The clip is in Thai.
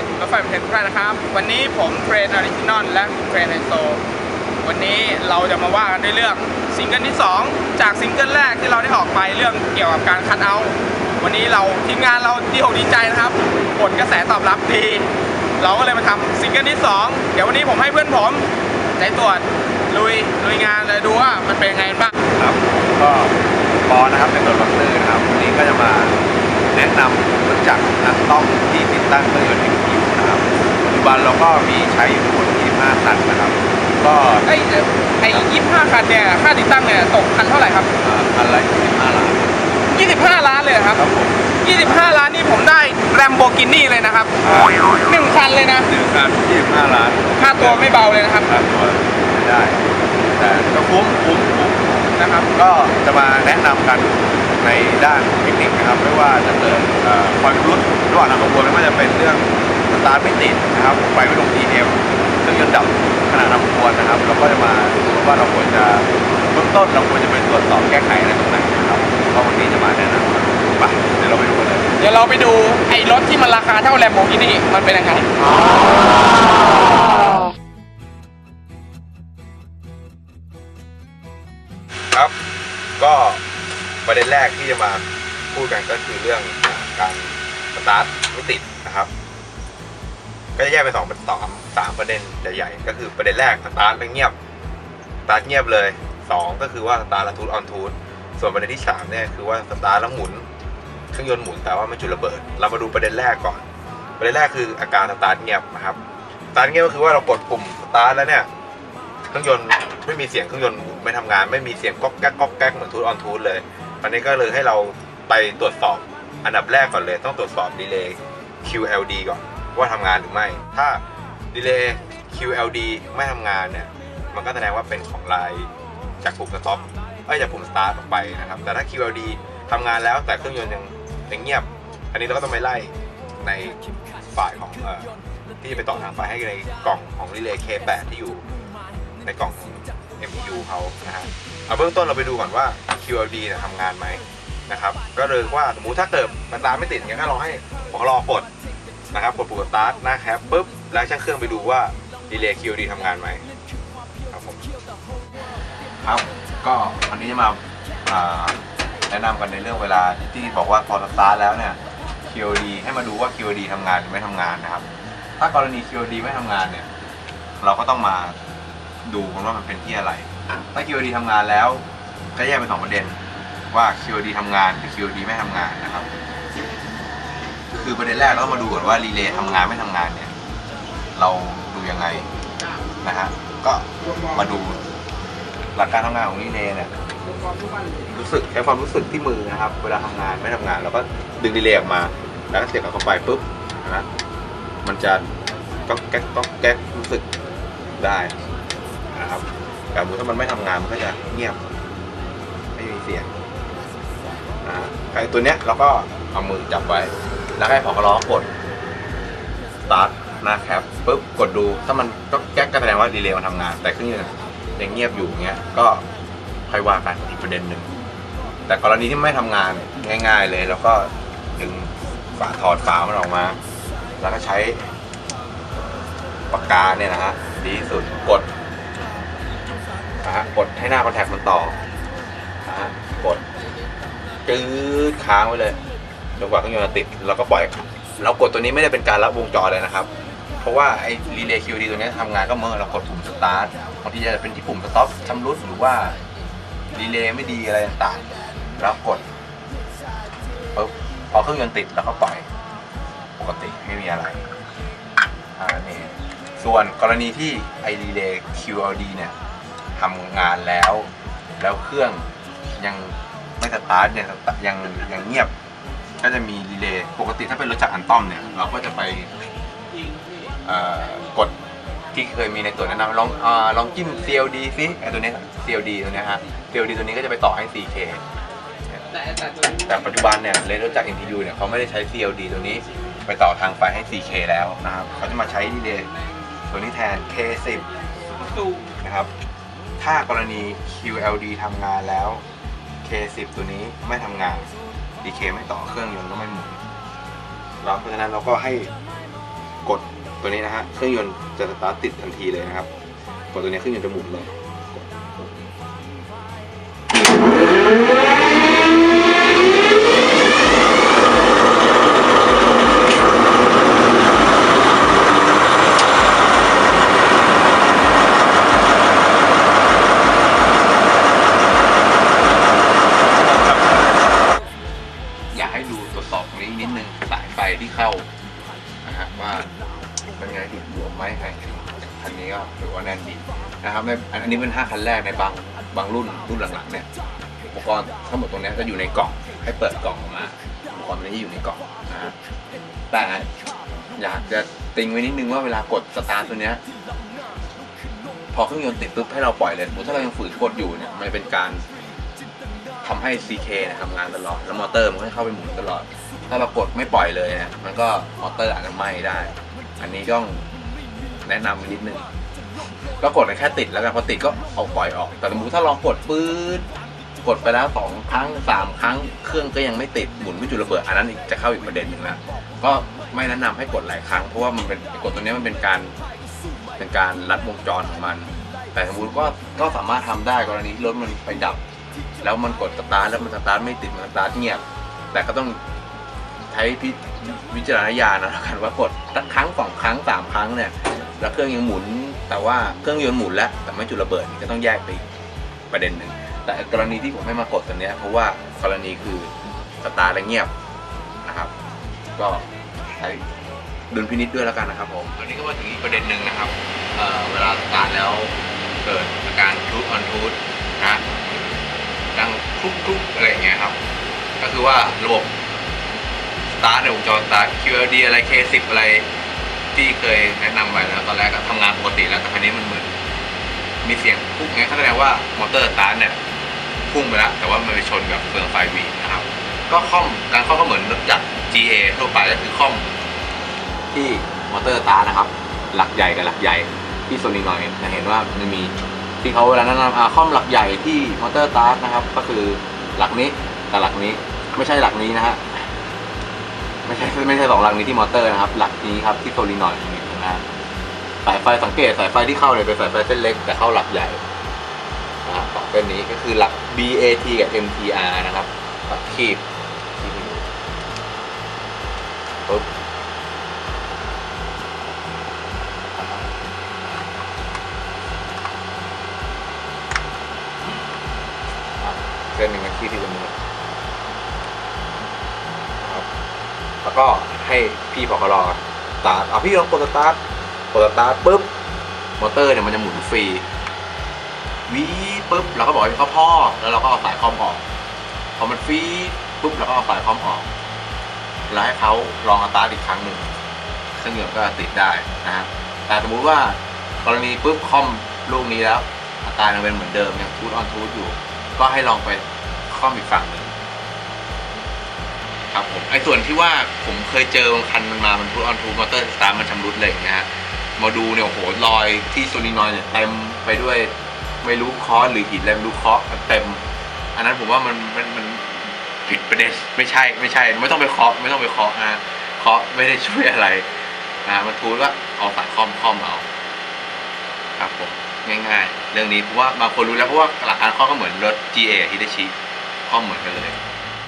จรถไฟแฟนเพจทุกท่านนะครับ วันนี้ผมเทรนออริจินอลและเทรนไฮโซ วันนี้เราจะมาว่ากันในเรื่องซิงเกิลที่ 2 จากซิงเกิลแรกที่เราได้ออกไปเรื่องเกี่ยวกับการคัดเอา วันนี้เราทีมงานเราดีอกดีใจนะครับ ผลกระแสตอบรับดี เราก็เลยมาทำซิงเกิลที่ 2 เดี๋ยววันนี้ผมให้เพื่อนผมใจตรวจลุยลุยงานเลยดูว่ามันเป็นยังไงบ้างครับ ก็ปอนะครับเป็นตัวบังเตอนะครับวันนี้ก็จะมา นะนำรู้จักนักต้องที่ติดตั้งเครื่องยนต์ MPU นะครับปัจจุบันเราก็มีใช้อยู่ทั้งหมด25คันนะครับ ก็ไอ้ไอ้ยี่ห้าคันเนี่ยค่าติดตั้งเนี่ยตกคันเท่าไหร่ครับเอ่อคันละ25ล้าน25ล้านเลยเหรอครับครับผม25ล้านนี่ผมได้แรมโบกินี่เลยนะครับอ่าหนึ่งคันเลยนะหนึ่งคัน25ล้านค่าตัวไม่เบาเลยนะครับค่าตัวไม่ได้ แต่ก็คุ้มคุ้มคุ้ม นะครับ ก็จะมาแนะนำกัน ในด้านเทคนิคนะครับไม่ว่าจะเกิดเอ่อความรุดระหว่างทางขบวนไม่ว่าจะเป็นเรื่องสตาร์ทไม่ติดนะครับไฟไม่ลง PM เครื่องยนต์ดับขณะนำขบวนนะครับเราก็จะมาดูว่าเราควรจะเบื้องต้นเราควรจะไปตรวจสอบแก้ไขอะไรตรงไหนนะครับก็วันนี้จะมาแนะนำไปเดี๋ยวเราไปดูกันเลยเดี๋ยวเราไปดูไอ้รถที่มันราคาเท่าแรมโบกินี่มันเป็นยังไงครับก็ ประเด็นแรกที่จะมาพูดกันก็คือเรื่องการสตาร์ทไม่ติดนะครับ ก็จะแยกเป็นสองเป็นสองสามประเด็นใหญ่ๆก็คือประเด็นแรกสตาร์ทไม่เงียบสตาร์ทเงียบเลยสองก็คือว่าสตาร์ทแล้วทูตออนทูตส่วนประเด็นที่สามเนี่ยคือว่าสตาร์ทแล้วหมุนเครื่องยนต์หมุนแต่ว่าไม่จุดระเบิด เรามาดูประเด็นแรกก่อน ประเด็นแรกคืออาการสตาร์ทเงียบนะครับสตาร์ทเงียบก็คือว่าเรากดปุ่มสตาร์ทแล้วเนี่ยเครื่องยนต์ไม่มีเสียงเครื่องยนต์หมุนไม่ทำงาน ไม่มีเสียงก๊อกแก๊กก๊อกแก๊กเหมือนทูตออนทูตเลย อันนี้ก็เลยให้เราไปตรวจสอบอันดับแรกก่อนเลยต้องตรวจสอบดีเลย์ QLD ก่อนว่าทำงานหรือไม่ ถ้าดีเลย์ QLD ไม่ทำงานเนี่ย มันก็แสดงว่าเป็นของลายจากปุ่มสต็อปเอ้จากปุ่มสตาร์ทออกไปนะครับ แต่ถ้า QLD ทำงานแล้วแต่เครื่องยนต์ยังยังเงียบ อันนี้เราก็ต้องไปไล่ในฝ่ายของเอ่อที่จะไปต่อทางไฟให้ในกล่องของรีเลย์ K8 ที่อยู่ในกล่อง MPU เขานะฮะเอาเบื้องต้นเราไปดูก่อนว่า QLD เนี่ยทำงานไหมนะครับ ก็เลยว่าสมมติถ้าเกิดมันตามไม่ติดงั้นก็ลองให้ผมรอกดนะครับกดปุ่มสตาร์ทหน้าแคปปุ๊บแล้วช่างเครื่องไปดูว่าดีเลย์ QD ทำงานไหมครับผมครับก็วันนี้จะมาาแนะนำกันในเรื่องเวลาที่บอกว่าพอสตาร์ทแล้วเนี่ย QL D ให้มาดูว่า QL D ทำงานหรือไม่ทำงานนะครับ ถ้ากรณี QL D ไม่ทำงานเนี่ย เราก็ต้องมา ดูกันว่ามันเป็นที่อะไรถ้า QD ทำงานแล้ว ก็แยกเป็นสองประเด็นว่า QD ทำงานหรือ QD ไม่ทำงานนะครับ คือประเด็นแรกเราต้องมาดูก่อนว่ารีเลย์ทำงานไม่ทำงานเนี่ย เราดูยังไงนะฮะก็มาดูหลักการทำงานของรีเลย์เนี่ยรู้สึกใช้ความรู้สึกที่มือนะครับ เวลาทำงานไม่ทำงานเราก็ดึงรีเลย์ออกมา แล้วก็เสียบเข้าไปปุ๊บนะมันจะก็แก๊กก็แก๊กรู้สึกได้ นะครับแต่สมมุติถ้ามันไม่ทำงานมันก็จะเงียบ ไม่มีเสียงนะไอ้ตัวเนี้ยเราก็เอามือจับไว้ แล้วให้พอกล้อกด start หน้าแคปปุ๊บกดดูถ้ามันก็แก๊กก็แสดงว่าดีเลย์มันทำงาน แต่เครื่องยนต์ยังเงียบอยู่เงี้ยก็ค่อยว่ากันอีกประเด็นหนึ่งแต่กรณีที่ไม่ทำงานง่าย ๆ เลยแล้วก็ดึงฝาถอดฝามันออกมา แล้วก็ใช้ปากกาเนี่ยนะฮะดีสุดกด ฮะกดให้หน้าคอนแทคมันต่อนะฮะกดจืดค้างไว้เลยจนกว่าเครื่องยนต์จะติดเราก็ปล่อย เรากดตัวนี้ไม่ได้เป็นการรับวงจรเลยนะครับ เพราะว่าไอ้รีเลย์คิวดีตัวนี้ทำงานก็เมื่อเรากดปุ่มสตาร์ทบางทีจะเป็นที่ปุ่มสต็อปชำรุดหรือว่ารีเลย์ไม่ดีอะไรต่างๆแล้วกดปุ๊บพอเครื่องยนต์ติดแล้วก็ปล่อยปกติไม่มีอะไรอ่านี่ส่วนกรณีที่ไอ้รีเลย์ QLD เนี่ย ทำงานแล้ว แล้วเครื่องยังไม่สตาร์ทยังยังยังเงียบ ก็จะมีรีเลย์ปกติถ้าเป็นรถจักรอันต้อมเนี่ย เราก็จะไปเอ่อกดที่เคยมีในตัวแนะนำลองอลองจิ้ม CLD ซิไอตัวเนี้ย CLD ตัวเนี้ยฮะ CLD ตัวนี้ก็จะไปต่อให้ 4K แต่แต่ปัจจุบันเนี่ยเลนรถจักร NTU เนี่ยเขาไม่ได้ใช้ CLD ตัวนี้ไปต่อทางไฟให้ 4K แล้วนะครับเขาจะมาใช้รีเลย์ตัวนี้แทน K10 นะครับ ถ้ากรณี QLD ทำงานแล้ว K10 ตัวนี้ไม่ทำงาน DK ไม่ต่อเครื่องยนต์ก็ไม่หมุนเราเพราะฉะนั้นเราก็ให้กดตัวนี้นะฮะ เครื่องยนต์จะสตาร์ทติดทันทีเลยนะครับ กดตัวนี้เครื่องยนต์จะหมุนเลย อันนี้เป็น 5 คันแรกในบางบางรุ่นรุ่นหลังๆเนี่ยอุปกรณ์ทั้งหมดตรงนี้จะอยู่ในกล่องให้เปิดกล่องออกมาอุปกรณ์ตรงนี้อยู่ในกล่องนะฮะแต่อยากจะติงไว้นิดนึงว่าเวลากดสตาร์ทตัวเนี้ยพอเครื่องยนต์ติดปุ๊บให้เราปล่อยเลยถ้าเรายังฝืนกดอยู่เนี่ยมันเป็นการทำให้ CK เนี่ยทำงานตลอด แล้วมอเตอร์มันก็เข้าไปหมุนตลอด ถ้าเรากดไม่ปล่อยเลยนี่ยมันก็มอเตอร์อาจจะไหม้ได้ อันนี้ต้องแนะนำนิดนึง ก็กดแค่ติดแล้วกันพอติดก็เอาปล่อยออก แต่สมมติถ้าลองกดปื๊ดกดไปแล้วสองครั้งสามครั้ง เครื่องก็ยังไม่ติดหมุนไม่จุดระเบิดอันนั้นอีกจะเข้าอีกประเด็นหนึ่งนะก็ไม่แนะนำให้กดหลายครั้งเพราะว่ามันเป็นกดตัวนี้มันเป็นการเป็นการรัดวงจรของมัน แต่สมมติว่าก็สามารถทำได้กรณีที่รถมันไปดับ แล้วมันกดสตาร์ทแล้วมันสตาร์ทไม่ติดมันสตาร์ทเงียบ แต่ก็ต้องใช้พิวิจารณญาณนะแล้วกันว่ากดสักครั้งสองครั้งสามครั้งเนี่ย แล้วเครื่องยังหมุน แต่ว่าเครื่องยนต์หมุนแล้วแต่ไม่จุดระเบิดก็ต้องแยกไปประเด็นหนึ่งแต่กรณีที่ผมให้มากดตัวเนี้ยเพราะว่ากรณีคือสตาร์ทแล้วเงียบนะครับ ก็ใช้ดุลพินิจด้วยแล้วกันนะครับผมอันนี้ก็มาถึงอีกประเด็นหนึ่งนะครับเเวลาสตาร์ทแล้วเกิดอาการทูตออนทูตนะดังทุกทุกๆอะไรอย่างเงี้ยครับ ก็คือว่าระบบสตาร์ทในวงจรสตาร์ท QLD อะไร K10 อะไร ที่เคยแนะนำไปแล้วตอนแรกก็ทำงานปกติแล้วแต่ครั้นี้มันเหมือน มีเสียงพุ่งไงก็แสดงว่ามอเตอร์สตาร์ทเนี่ยพุ่งไปแล้วแต่ว่ามันไปชนกับเฟืองไฟวีนะครับ ก็ค่อมการค่อมก็เหมือนรถจักร GA ทั่วไปก็คือค่อมที่มอเตอร์สตาร์ทนะครับ หลักใหญ่กับหลักใหญ่ที่โซนินอยจะเห็นว่ามันมีที่เขาเวลาแนะนำอาคอมหลักใหญ่ที่มอเตอร์สตาร์ทนะครับ ก็คือหลักนี้กับหลักนี้ไม่ใช่หลักนี้นะฮะ ไม่ใช่ไม่ใช่สองหลักนี้ที่มอเตอร์นะครับ หลักนี้ครับที่โซลินอยด์นี่นะสายไฟสังเกตสายไฟที่เข้าเนี่ยเป็นสายไฟเส้นเล็กแต่เข้าหลักใหญ่นะครับสองเส้นนี้ก็คือหลัก BAT กับ MTR นะครับหลักคีบที่ดูปุ๊บ พี่พอกรอสตาร์ทเอาพี่ลองกดสตาร์ทกดสตาร์ทปุ๊บมอเตอร์เนี่ยมันจะหมุนฟรีวีปุ๊บเราก็บอกให้เขาพ่อแล้วเราก็เอาสายคอมออกพอมันฟรีปุ๊บเราก็เอาสายคอมออกแล้วให้เขาลองสตาร์ทอีกครั้งหนึ่งเครื่องยนต์ก็ติดได้นะฮะแต่สมมุติว่ากรณีปุ๊บคอมลูกนี้แล้วอาการยังเป็นเหมือนเดิมยังทูตออนทูตอยู่ ก็ให้ลองไปคอมอีกฝั่งหนึ่ง ครับผมไอ้ส่วนที่ว่าผมเคยเจอบางคันมันมา มันทูตออนทูมอเตอร์สตาร์มันชำรุดเลยอย่างเงี้ยฮะมาดูเนี่ยโอ้โหรอยที่โซลินอยเนี่ยเต็มไปด้วยไม่รู้เคอหรือหินอะไรไม่รู้เคาะเต็ม อันนั้นผมว่ามันมันมันผิดประเด็นไม่ใช่ไม่ใช่ ไม่ต้องไปเคาะไม่ต้องไปเคาะนะเคาะไม่ได้ช่วยอะไรนะมันทูตว่าเอาสายคอมคอมเอาครับผมง่ายๆ เรื่องนี้เพราะว่าบางคนรู้แล้วเพราะว่าหลักการข้อก็เหมือนรถ GA ฮิตาชิข้อเหมือนกันเลย